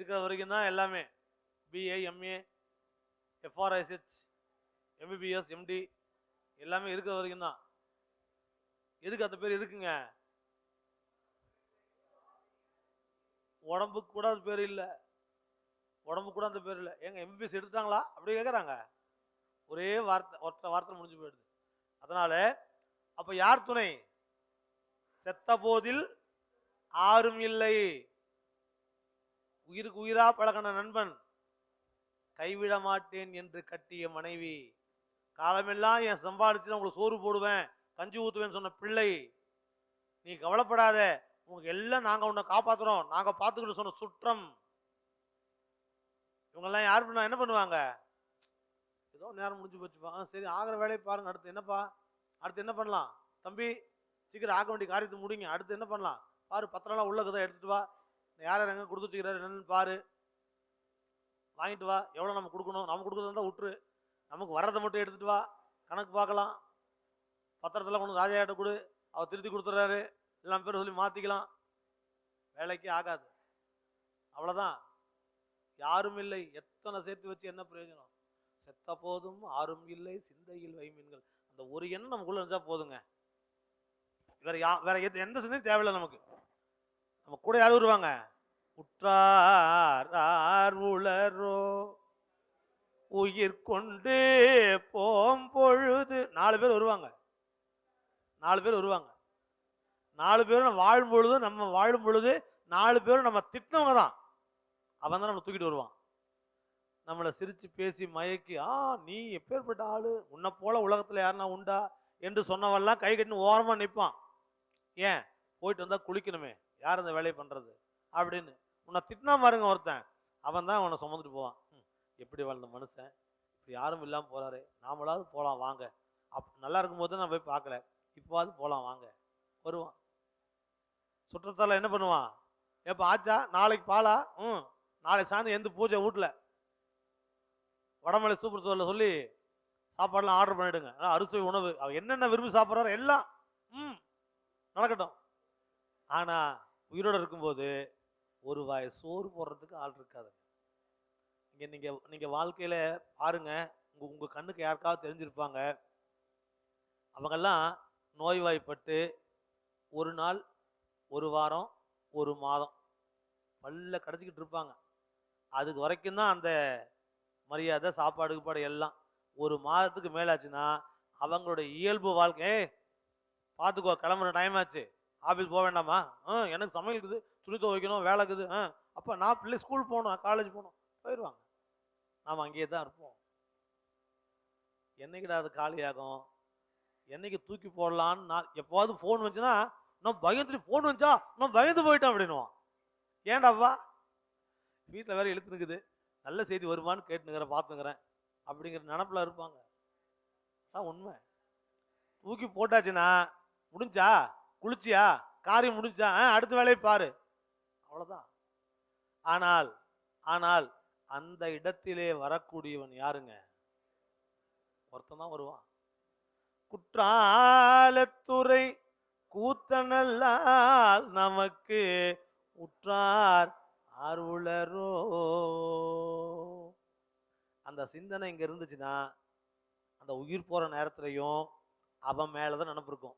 இருக்கிற வரைக்கும் தான் எல்லாமே. BA MA FRICH MBBS MD எல்லாமே இருக்கிற வரைக்கும் தான். எதுக்கு அந்த பேர் எதுக்குங்க? உடம்புக்கு கூட அது பேர் இல்லை. உடம்பு கூட அந்த பேர் இல்லை. ஏங்க எம்பிபிஎஸ் எடுத்துட்டாங்களா? அப்படி கேட்குறாங்க ஒரே வார்த்தை ஒற்றை வார்த்தை முடிஞ்சு போயிடுது. அதனால அப்ப யார் துணை? செத்த போதில் ஆறும் இல்லை. உயிருக்கு உயிரா பழகின நண்பன். கைவிட மாட்டேன் என்று கட்டிய மனைவி. காலமெல்லாம் என் சம்பாதிச்சு உங்களுக்கு சோறு போடுவேன் கஞ்சி ஊத்துவேன்னு சொன்ன பிள்ளை. நீ கவலைப்படாத உனக்கு எல்லாம் நாங்க உன்னை காப்பாத்துறோம் நாங்க பார்த்துக்கிட்டு சொன்ன சுற்றம். இவங்கெல்லாம் யார் பண்ணா என்ன பண்ணுவாங்க? ஏதோ நேரம் முடிஞ்சு போச்சுப்பா. ஆ, சரி ஆகிற வேலையை பாருங்க. அடுத்து என்னப்பா? அடுத்து என்ன பண்ணலாம்? தம்பி சீக்கிரம் ஆக வேண்டிய காரியத்தை முடிங்க. அடுத்து என்ன பண்ணலாம்? பாரு பத்திரம்லாம் உள்ள கதை எடுத்துட்டு வா. யார் யார் எங்கே கொடுத்து வச்சுக்கிறாரு என்னன்னு பாரு. வாங்கிட்டு வா. எவ்வளோ நம்ம கொடுக்கணும்? நம்ம கொடுக்குறதா விட்டுரு. நமக்கு வர்றதை மட்டும் எடுத்துகிட்டு வா. கணக்கு பார்க்கலாம். பத்திரத்தில் கொண்டு ராஜாட்ட கொடு. அவர் திருத்தி கொடுத்துட்றாரு. எல்லாம் பேர் சொல்லி மாற்றிக்கலாம் வேலைக்கு ஆகாது. அவ்வளோதான் யாரும் இல்லை. எத்தனை சேர்த்து வச்சு என்ன பிரயோஜனம்? செத்த போதும் ஆறும் இல்லை சிந்தையில் வைமீன்கள் அந்த ஒரு எண்ணம் நமக்குள்ள இருந்தா போதுங்க. வேற யா வேற எது எந்த சிந்தையும் தேவையில்லை நமக்கு. நம்ம கூட யார் வருவாங்க? உற்றார் உளரோ உயிர் கொண்டு போம் பொழுது. நாலு பேர் வருவாங்க. நாலு பேர் வருவாங்க. நாலு பேரும் வாழும் பொழுது நம்ம வாழும் பொழுது நாலு பேரும் நம்ம திட்டினவங்க தான். அவன் தான் நம்ம தூக்கிட்டு வருவான். நம்மளை சிரித்து பேசி மயக்கி ஆ நீ எப்பேற்பட்ட ஆள்? உன்னை போல உலகத்தில் யாருன்னா உண்டா? என்று சொன்னவெல்லாம் கை கட்டின்னு ஓரமாக நிற்பான் ஏன்? போயிட்டு வந்தால் குளிக்கணுமே. யார் இந்த வேலையை பண்ணுறது அப்படின்னு. உன்னை திட்டினா பாருங்க ஒருத்தன். அவன் தான் அவனை சுமந்துட்டு போவான். ம், எப்படி வாழ்ந்த மனுஷன்? இப்படி யாரும் இல்லாமல் போகிறாரு நாமளாவது போகலாம் வாங்க. அப் நல்லா இருக்கும்போது நான் போய் பார்க்கல. இப்போவாது போகலாம் வாங்க. வருவான். சுற்றத்தால் என்ன பண்ணுவான்? ஏப்பா ஆச்சா நாளைக்கு பாலா? ம். நாளைக்கு சாயந்தரம் எந்த பூஜை வீட்டில் வடமலை சூப்பர் ஸ்டோர்ல சொல்லி சாப்பாடுலாம் ஆர்டர் பண்ணிவிடுங்க ஆனால் அறுசுவை உணவு. அவன் என்னென்ன விரும்பி சாப்பிட்றாரோ எல்லாம் ம் நடக்கட்டும். ஆனால் உயிரோடு இருக்கும்போது ஒரு வாய் சோறு போடுறதுக்கு ஆள் இருக்காது இங்கே நீங்கள் நீங்கள் வாழ்க்கையில் பாருங்கள் உங்கள் உங்கள் கண்ணுக்கு யாருக்காவது தெரிஞ்சிருப்பாங்க. அவங்கெல்லாம் நோய்வாய்ப்பட்டு ஒரு நாள் ஒரு வாரம் ஒரு மாதம் பல்ல கிடச்சிக்கிட்டு இருப்பாங்க. அதுக்கு வரைக்கும் தான் அந்த மரியாதை சாப்பாடு கீப்பாடு எல்லாம். ஒரு மாதத்துக்கு மேலாச்சுன்னா அவங்களுடைய இயல்பு வாழ்க்கை பார்த்துக்கோ கிளம்புற டைம் ஆச்சு. ஆஃபீஸ் போக வேண்டாமா? ஆ எனக்கு சமையல் இருக்குது துணி துவைக்கணும் வேலை இருக்குது ஆ. அப்போ நான் பிள்ளை ஸ்கூல் போகணும் காலேஜ் போகணும். போயிடுவாங்க. நாம் அங்கேயே தான் இருப்போம். என்னைக்குடா அது காலியாகும்? என்னைக்கு தூக்கி போடலான்னு நான் எப்போவாவது ஃபோன் வந்துச்சுன்னா நான் பயந்துட்டு ஃபோன் வந்துச்சா? நான் பயந்து போயிட்டேன் அப்படின்னுவான். ஏன்டாப்பா வீட்டில் வேற எழுத்து நிற்குது நல்ல செய்தி வருமானு கேட்டுனுங்கிறேன் பார்த்துங்கிறேன் அப்படிங்கிற நினப்பில் இருப்பாங்க. அதான் உண்மை. தூக்கி போட்டாச்சுன்னா முடிஞ்சா குளிச்சியா? காரியம் முடிஞ்சா ஆ, அடுத்த வேலையை பாரு. அவ்வளவுதான். ஆனால் ஆனால் அந்த இடத்திலே வரக்கூடியவன் யாருங்க? ஒருத்தன் தான் வருவான். குற்றாலத்துறை கூத்தனல்லால் நமக்கு உற்றார் ஆர்வலரோ அந்த சிந்தனை இங்க இருந்துச்சுன்னா அந்த உயிர் போற நேரத்துலையும் அவன் மேலதான் நினப்பு இருக்கும்.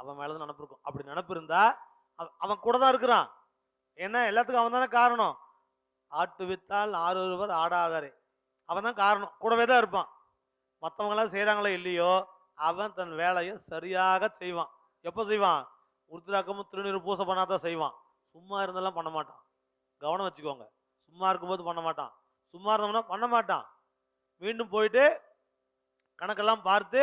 அவன் மேலதான் நினப்பு இருக்கும். அப்படி நினப்பு இருந்தா அவன் கூட தான் இருக்கிறான். ஏன்னா எல்லாத்துக்கும் அவன் தானே காரணம். ஆட்டு வித்தால் ஆறு ஒருவர் ஆடாதாரே. அவன் தான் காரணம். கூடவே தான் இருப்பான். மற்றவங்களாம் செய்கிறாங்களோ இல்லையோ அவன் தன் வேலையை சரியாக செய்வான். எப்போ செய்வான்? உருத்திராக்கமும் திருநீர் பூசை பண்ணாதான் செய்வான். சும்மா இருந்தெல்லாம் பண்ண மாட்டான். கவனம் வச்சுக்கோங்க. சும்மா இருக்கும்போது பண்ண மாட்டான். சும்மா இருந்தோம்னா பண்ண மாட்டான். மீண்டும் போயிட்டு கணக்கெல்லாம் பார்த்து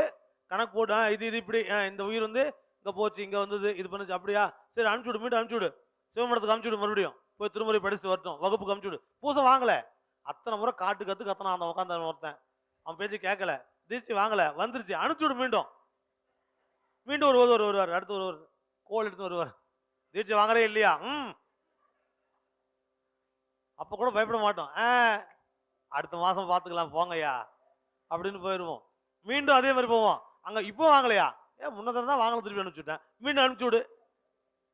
கணக்கு போட்டு இது இது இப்படி இந்த உயிர் வந்து இங்கே போச்சு இங்கே வந்தது இது பண்ணுச்சு அப்படியா? சரி அனுப்பிச்சு விடு மீண்டும் அனுப்பிச்சுடு விடு சிவமடத்துக்கு அனுப்பிச்சு விடு மறுபடியும். போய் திருமுறை படிச்சுட்டு வரட்டும். வகுப்புக்கு அனுப்பிச்சு பூசை வாங்கலை. அத்தனை முறை காட்டு கற்று கத்தனா அந்த உட்காந்த ஒருத்தன். அவன் பேச்சு கேட்கல. தீட்சி வாங்கலை. வந்துருச்சு. அனுப்பிச்சு விடு மீண்டும். மீண்டும் ஒரு ஒருவர் வருவார். அடுத்து ஒருவர் கோல் எடுத்து வருவார். தீட்சை வாங்குறே இல்லையா? ம். அப்போ கூட பயப்பட மாட்டோம். ஆ அடுத்த மாதம் பார்த்துக்கலாம் போங்கய்யா. அப்படின்னு போயிடுவோம் மீண்டும் அதே மாதிரி போவோம். அங்கே இப்போ வாங்கலையா? ஏன் முன்னதாக தான் வாங்கல திருப்பி அனுப்பிச்சுட்டேன். மீண்டும் அனுப்பிச்சுடு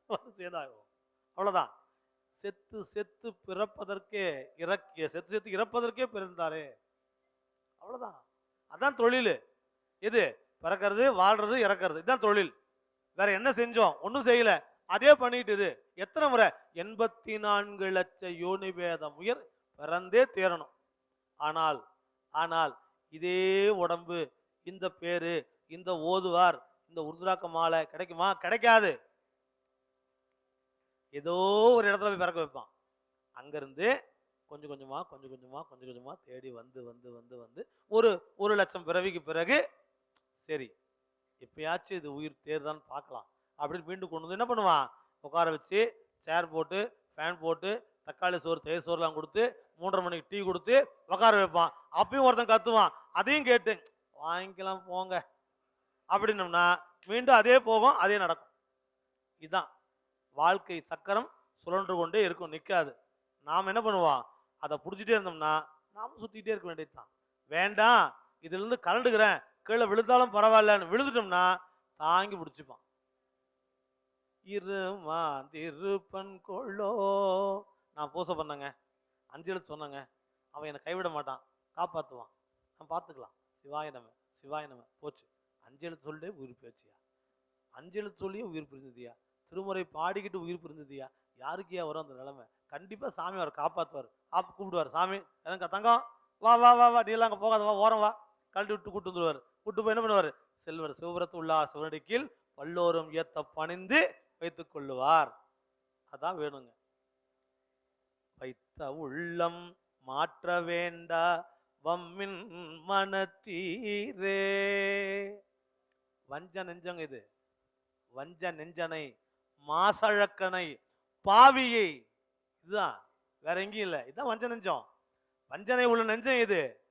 விடு சேதாகும் அவ்வளோதான் செத்து செத்து பிறப்பதற்கே இறக்கிய செத்து செத்து இறப்பதற்கே பிறந்தாரே. அவ்வளோதான் அதான் தொழில். எது? பிறக்கிறது வாழ்றது இறக்கிறது. இதுதான் தொழில். வேற என்ன செஞ்சோம்? ஒன்றும் செய்யல. அதே பண்ணிட்டு இரு. எத்தனை முறை? எண்பத்தி நான்கு லட்ச யோனி வேதம் உயர் பிறந்தே தேரணும் ஆனால் ஆனால் இதே உடம்பு இந்த பேரு இந்த ஓதுவார் இந்த உருதுராக்க மாலை கிடைக்குமா? கிடைக்காது. ஏதோ ஒரு இடத்துல போய் பிறக்க வைப்பான். அங்கிருந்து கொஞ்சம் கொஞ்சமா கொஞ்சம் கொஞ்சமா கொஞ்சம் கொஞ்சமா தேடி வந்து வந்து வந்து வந்து ஒரு ஒரு லட்சம் பிறவிக்கு பிறகு சரி எப்பயாச்சும் இது உயிர் தேர்தான்னு பார்க்கலாம். அப்படின்னு மீண்டும் கொண்டு வந்து என்ன பண்ணுவான்? உட்கார வச்சு சேர் போட்டு ஃபேன் போட்டு தக்காளி சோறு தயிர் சோறுலாம் கொடுத்து மூன்றரை மணிக்கு டீ கொடுத்து உட்கார வைப்பான். அப்பயும் ஒருத்தன் கத்துவான். அதையும் கேட்டு வாங்கிக்கலாம் போங்க. அப்படின்னம்னா மீண்டும் அதே போகும் அதே நடக்கும். இதுதான் வாழ்க்கை சக்கரம் சுழன்று கொண்டே இருக்கும் நிற்காது நாம் என்ன பண்ணுவோம்? அதை பிடிச்சிட்டே இருந்தோம்னா நாம் சுற்றிக்கிட்டே இருக்க வேண்டியதுதான். வேண்டாம் இதுலேருந்து கலண்டுக்கிறேன் கீழே விழுந்தாலும் பரவாயில்லன்னு விழுந்துட்டோம்னா தாங்கி பிடிச்சிப்பான் இருமா திருப்பன் கொள்ளோ. நான் பூசை பண்ணேங்க. அஞ்சு எழுத்து சொன்னேங்க. அவன் என்னை கைவிட மாட்டான். காப்பாற்றுவான் நான் பார்த்துக்கலாம். சிவாய நம சிவாய போச்சு. அஞ்சு எழுத்து சொல்லே உயிர் பேச்சியா அஞ்சு எழுத்து சொல்லியே உயிர் பிரிந்ததியா திருமுறை பாடிக்கிட்டு உயிர் பிரிந்ததியா யாருக்கியா வரும் அந்த நிலைமை? கண்டிப்பா சாமி அவர் காப்பாற்றுவார் ஆப்பு கூப்பிடுவார். சாமி எனக்கு தங்கம். வா வா வா வா. நீ எல்லாம் அங்கே போகாத. வா ஓரம் வா. கழட்டி விட்டு கூட்டு வந்துடுவார் கூட்டு போய் என்ன பண்ணுவார்? செல்வர் சிவபுரத்து உள்ளா சிவனடிக்கில் பல்லோரும் ஏத்த பணிந்து வைத்துக் கொள்ளுவார். அதான் வேணுங்க. வைத்த உள்ளம் மாற்ற வேண்டா. வம்மின் மனத்தீரே. வஞ்ச நெஞ்சங்க இது வஞ்ச நெஞ்சனை மாசழக்கனை பாவியை. இதுதான். வேற எங்கேயும் இல்லை. இதுதான் வஞ்ச நெஞ்சம். வஞ்சனை உள்ள நெஞ்சம் இது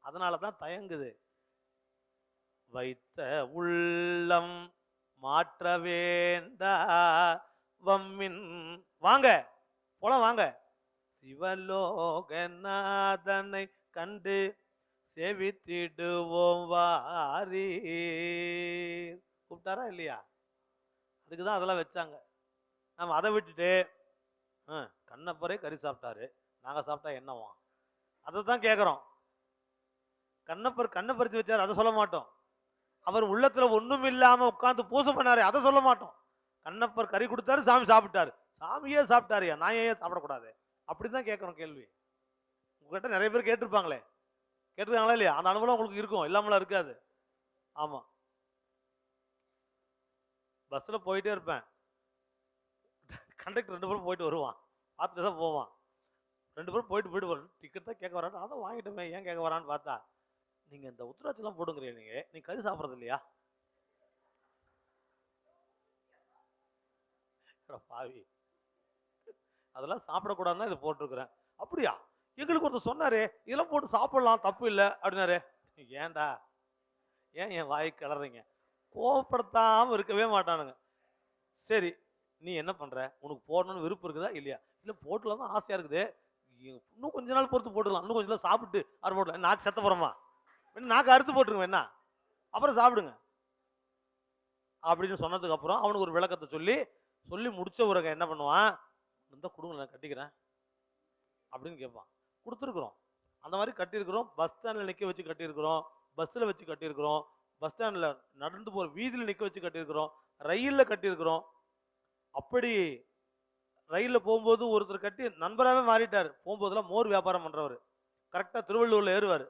அதனால தான் தயங்குது. வைத்த உள்ளம் மாற்ற வேண்டா வம்மின். வாங்க. போலாம் வாங்க. சிவலோகநாதனை கண்டு செவித்திடுவோம் வாரி. கூப்பிட்டாரா இல்லையா? அதுக்கு தான் அதெல்லாம் வச்சாங்க. நம்ம அதை விட்டுட்டு ஆ, கண்ணப்பரே கறி சாப்பிட்டாரு. நாங்கள் சாப்பிட்டா என்னவா அதை தான் கேட்குறோம் கண்ணப்பர் கண்ணை பறித்து வச்சாரு அதை சொல்ல மாட்டோம். அவர் உள்ளத்தில் ஒன்றும் இல்லாமல் உட்காந்து பூசை பண்ணாரு அதை சொல்ல மாட்டோம். கண்ணப்பர் கறி கொடுத்தாரு சாமி சாப்பிட்டாரு. சாமியே சாப்பிட்டாருயா? நான் ஏன் சாப்பிடக்கூடாது? அப்படிதான் கேட்குறோம் கேள்வி. உங்ககிட்ட நிறைய பேர் கேட்டிருப்பாங்களே. கேட்டிருக்காங்களா இல்லையா? அந்த அனுபவம் உங்களுக்கு இருக்கும். இல்லாமலாம் இருக்காது. ஆமாம் பஸ்ஸில் போயிட்டே இருப்பேன். கண்டக்டர் ரெண்டு பேரும் போயிட்டு வருவான். பார்த்துட்டு தான் போவான். ரெண்டு பேரும் போயிட்டு போயிட்டு வரும் டிக்கெட் தான் கேட்க வரான் அதான் வாங்கிட்டோமே ஏன் கேட்க வரான்னு பார்த்தா நீங்கள் இந்த உத்தராட்சிலாம் போடுங்கிறீங்க நீங்கள் நீ கறி சாப்பிட்றது இல்லையா? பாவி. அதெல்லாம் சாப்பிடக்கூடாதுன்னு இதை போட்டிருக்கிறேன். அப்படியா? எங்களுக்கு ஒருத்தர் சொன்னாரு இதெல்லாம் போட்டு சாப்பிடலாம் தப்பு இல்லை அப்படின்னாரு. ஏன்டா? ஏன் என் வாய் கிளறீங்க? கோபப்படுத்தாமல் இருக்கவே மாட்டானுங்க. சரி நீ என்ன பண்ற? உனக்கு போடணும்னு விருப்பம் இருக்குதா? இல்லையா? இல்லை போட்டுலாம் தான் ஆசையா இருக்குது. இன்னும் கொஞ்ச நாள் பொறுத்து போட்டுக்கலாம் இன்னும் கொஞ்ச நாள் சாப்பிட்டு அறு போடலாம் நாக்கு செத்த போறோமா? வேணா நாக்கு அறுத்து போட்டுருங்க என்ன? அப்புறம் சாப்பிடுங்க. அப்படின்னு சொன்னதுக்கு அப்புறம் அவனுக்கு ஒரு விளக்கத்தை சொல்லி சொல்லி முடிச்ச பிறகு என்ன பண்ணுவான்? இந்த கொடுங்க நான் கட்டிக்கிறேன் அப்படின்னு கேட்பான். கொடுத்துருக்குறோம். அந்த மாதிரி கட்டியிருக்கிறோம். பஸ் ஸ்டாண்டில் நிற்க வச்சு கட்டியிருக்கிறோம். பஸ்ஸில் வச்சு கட்டியிருக்கிறோம். பஸ் ஸ்டாண்டில் நடந்து போகிற வீதியில் நிற்க வச்சு கட்டியிருக்கிறோம். ரயிலில் கட்டியிருக்கிறோம். அப்படி ரயிலில் போகும்போது ஒருத்தர் கட்டி நண்பராகவே மாறிட்டார். போகும்போதெல்லாம் மோர் வியாபாரம் பண்ணுறவர் கரெக்டாக திருவள்ளூரில் ஏறுவார்.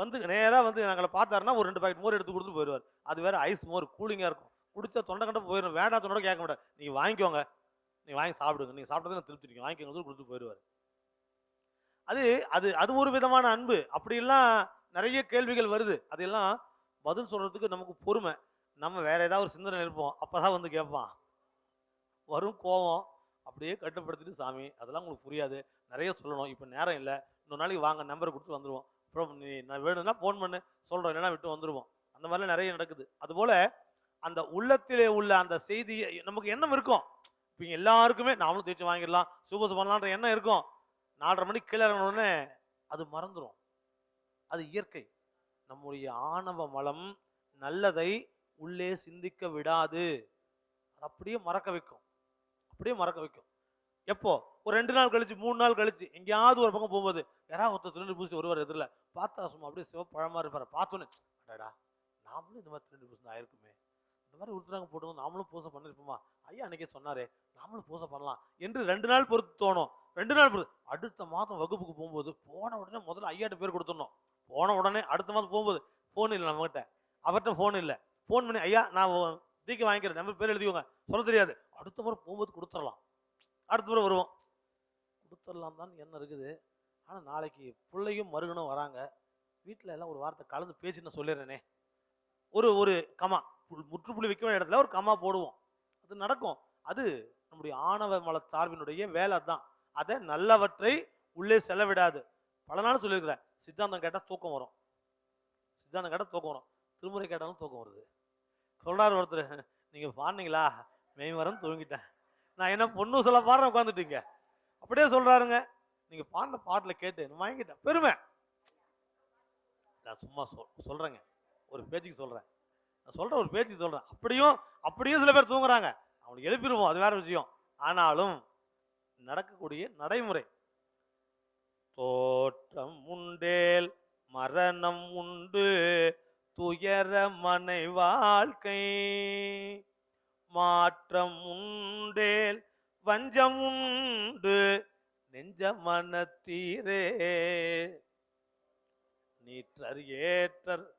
வந்து நேராக வந்து எங்களை பார்த்தாருன்னா ஒரு ரெண்டு பாக்கெட் மோர் எடுத்து கொடுத்து போயிடுவார் அது வேறு ஐஸ் மோர் கூலிங்காக இருக்கும். குடித்தா தொண்டை கண்ட போயிடும் வேண்டாம் தொண்டை கேட்க மாட்டார். நீங்கள் வாங்கிக்கோங்க. நீங்கள் வாங்கி சாப்பிடுங்க. நீங்கள் சாப்பிட்டதை திருப்தி வாங்கிக்கோங்க கொடுத்து போயிடுவார் அது அது அது ஒரு விதமான அன்பு. அப்படிலாம் நிறைய கேள்விகள் வருது. அதெல்லாம் பதில் சொல்றதுக்கு நமக்கு பொறுமை. நம்ம வேற ஏதாவது ஒரு சிந்தனை இருப்போம் அப்பதான் வந்து கேட்பான். வரும் கோவம். அப்படியே கட்டுப்படுத்திட்டு சாமி அதெல்லாம் உங்களுக்கு புரியாது. நிறைய சொல்லணும். இப்போ நேரம் இல்லை. இன்னொரு நாளைக்கு வாங்க. நம்பரை கொடுத்து வந்துருவோம். அப்புறம் நீ நான் வேணும்னா ஃபோன் பண்ணு. சொல்கிறோம் இல்லைன்னா விட்டு வந்துடுவோம் அந்த மாதிரிலாம் நிறைய நடக்குது. அதுபோல் அந்த உள்ளத்திலே உள்ள அந்த செய்தியை நமக்கு எண்ணம் இருக்கும். இப்போ எல்லாருக்குமே நாமளும் தேய்ச்சி வாங்கிடலாம். சூப்பர் பண்ணலான்ற எண்ணம் இருக்கும். நாலரை மணிக்கு கீழே இறங்குனோடனே அது மறந்துடும் அது இயற்கை. நம்முடைய ஆணவ மலம் நல்லதை உள்ளே சிந்திக்க விடாது. அது அப்படியே மறக்க வைக்கும். அப்படியே மறக்க வைக்கும். எப்போ? ஒரு ரெண்டு நாள் கழிச்சு மூணு நாள் கழிச்சு எங்கேயாவது ஒரு பக்கம் போகும்போது யாராவது ஒருத்தர் திருநெல் பூசிட்டு வருவார் எதிரில். பார்த்தா சும்மா அப்படியே சிவப்பழமா இருப்பார். பார்த்தோன்னே அடடா நாமளும் இந்த மாதிரி திருநெல் பூசணும் ஆயிருக்குமே. இந்த மாதிரி உருத்துறாங்க போட்டு நாமளும் பூசை பண்ணிருப்போமா? ஐயா அன்னைக்கே சொன்னாரே நாமளும் பூசை பண்ணலாம் என்று ரெண்டு நாள் பொறுத்து தோணும். ரெண்டு நாள் பொறுத்து அடுத்த மாதம் வகுப்புக்கு போகும்போது போன உடனே முதல்ல ஐயாட்ட பேர் கொடுத்துடணும். போன உடனே அடுத்த மாதம் போகும்போது ஃபோன் இல்லை நம்மகிட்ட. அவர்கிட்ட ஃபோன் இல்லை. ஃபோன் பண்ணி ஐயா நான் தீக்கி வாங்கிக்கிறேன். நம்ம பேர் எழுதிக்கோங்க. சொல்ல தெரியாது. அடுத்த முறை போகும்போது கொடுத்துடலாம். அடுத்த முறை வருவோம். கொடுத்துடலாம் தான் என்ன இருக்குது. ஆனால் நாளைக்கு பிள்ளையும் மருகனும் வராங்க. வீட்டில் எல்லாம் ஒரு வார்த்தை கலந்து பேசி நான் சொல்லிடுறேனே. ஒரு ஒரு கமா முற்றுப்புள்ளி வைக்க வேண்டிய இடத்துல ஒரு கமா போடுவோம். அது நடக்கும். அது நம்முடைய ஆணவ மல சார்பினுடைய வேலை தான் அதை நல்லவற்றை உள்ளே செலவிடாது. பல நாள் சொல்லியிருக்கிறேன் சித்தாந்தம் கேட்டால் தூக்கம் வரும். சித்தாந்தம் கேட்டால் தூக்கம் வரும். திருமுறை கேட்டாலும் தூக்கம் வருது. சொல்றாரு ஒருத்தர் நீங்கள் பாடுனீங்களா? மெய் மரம் தூங்கிட்டேன். நான் என்ன பொண்ணு சொல்ல பாடுறேன் உட்காந்துட்டீங்க அப்படியே சொல்றாருங்க. நீங்கள் பாடின பாட்டில் கேட்டு வாங்கிட்டேன். பெருமை. நான் சும்மா சொல் சொல்கிறேங்க ஒரு பேச்சுக்கு சொல்கிறேன் நான் சொல்கிறேன் ஒரு பேச்சுக்கு சொல்கிறேன் அப்படியும் அப்படியும் சில பேர் தூங்குறாங்க. அவனுக்கு எழுப்பிடுவோம். அது வேற விஷயம். ஆனாலும் நடக்கக்கூடிய நடைமுறை. தோற்றம் உண்டேல் மரணம் உண்டு. துயர மனை வாழ்க்கை. மாற்றம் உண்டேல் வஞ்சம் உண்டு. நெஞ்ச மனத்தீரே. நீற்றர் ஏற்றர்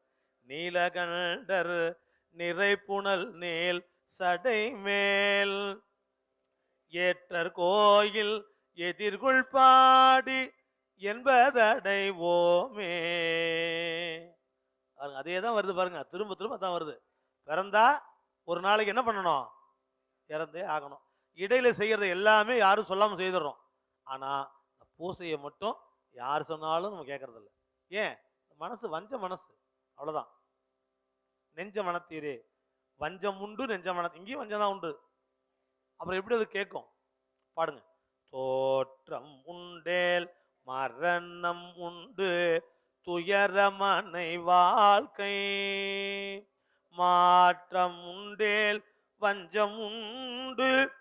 நீலகண்டர் நிறைப்புணல் நேல் சடை மேல் ஏற்றர் கோயில் எதிர்கொள் பாடி என்பதடைவோமே பாருங்க அதே தான் வருது பாருங்க திரும்ப திரும்ப தான் வருது. பிறந்தா ஒரு நாளைக்கு என்ன பண்ணணும்? இறந்தே ஆகணும். இடையில செய்யறது எல்லாமே யாரும் சொல்லாமல் செய்திடறோம். ஆனால் பூசையை மட்டும் யார் சொன்னாலும் நம்ம கேட்கறதில்ல ஏன்? மனசு வஞ்ச மனசு. அவ்வளோதான் நெஞ்ச மனத்தீரே. வஞ்சம் உண்டு நெஞ்ச மன இங்கேயும் வஞ்சம் தான் உண்டு. அப்புறம் எப்படி அது கேட்கும்? பாடுங்க. தோற்றம் உண்டேல் மரணம் உண்டு. துயரமனை வாழ்க்கை. மாற்றம் உண்டேல் வஞ்சம் உண்டு.